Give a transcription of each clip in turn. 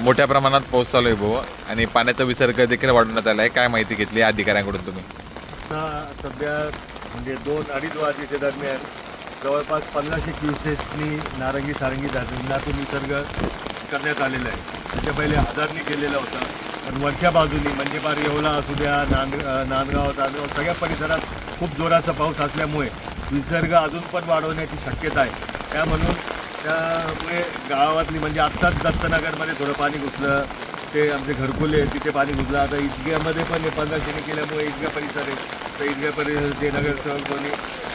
मोठ्या प्रमाणात पाऊस चालू आहे भाऊ. आणि पाण्याचा विसर्ग देखील वाढवण्यात आला आहे काय माहिती घेतली अधिकाऱ्यांकडून तुम्ही? आता सध्या म्हणजे दोन अडीच वाजेच्या दरम्यान जवळपास पंधराशे क्युसेसनी नारंगी सारंगी धरणातून विसर्ग करण्यात आलेला आहे. त्याच्या पहिले हजारनी केलेला होता. पण वरच्या बाजूनी म्हणजे पार येवला असू द्या नांद नांदगाव तांदगाव सगळ्या परिसरात खूप जोराचा पाऊस असल्यामुळे विसर्ग अजून पण वाढवण्याची शक्यता आहे. त्या म्हणून त्यामुळे गावातली म्हणजे आत्ताच दत्तनगरमध्ये थोडं पाणी घुसलं. ते आमचे घरकुले तिथे पाणी घुसलं. आता इदग्यामध्ये पण हे पंधराशेने केल्यामुळे इदगा परिसर आहे. तर इदगा परिसर जे नगरसेवक कोणी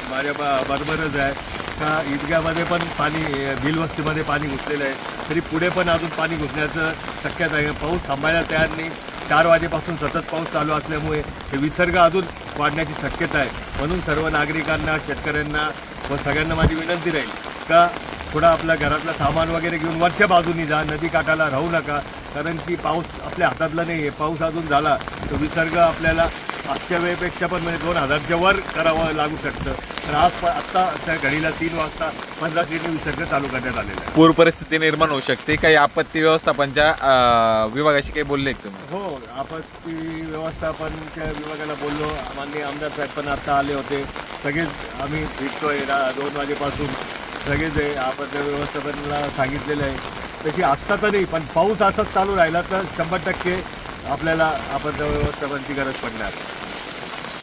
माझ्या बरोबरच आहे. का इदग्यामध्ये पण पाणी अं, भिलवस्तीमध्ये पाणी घुसलेलं आहे. तरी पुढे पण अजून पाणी घुसण्याचं शक्यता आहे. पाऊस थांबायला तयार नाही. चार वाजेपासून सतत पाऊस चालू असल्यामुळे हे विसर्ग अजून वाढण्याची शक्यता आहे. म्हणून सर्व नागरिकांना शेतकऱ्यांना व सगळ्यांना माझी विनंती राहील. का थोडा आपल्या घरातलं सामान वगैरे घेऊन वरच्या बाजूनी जा नदी काठाला राहू नका कारण की पाऊस आपल्या हातातला नाही आहे पाऊस अजून झाला तर विसर्ग आपल्याला मागच्या वेळेपेक्षा पण म्हणजे दोन हजारच्या वर करावं लागू शकतं. तर आज प आत्ता त्या घडीला तीन वाजता पंधरा सीटने विसर्ग चालू करण्यात आलेला आहे. पूर परिस्थिती निर्माण होऊ शकते. काही आपत्ती व्यवस्थापनच्या अं, विभागाशी काही बोलले का तुम्ही? हो आपत्ती व्यवस्थापनच्या विभागाला बोललो. माननीय आमदार साहेब पण आत्ता आले होते. सगळेच आम्ही भेटतोय रा दोन वाजेपासून. लगेच आहे आपत्ती व्यवस्थापनाला सांगितलेलं आहे. तशी आत्ता तर नाही पण पाऊस असाच चालू राहिला तर शंभर टक्के आपल्याला आपत्ती व्यवस्थापनची गरज पडणार.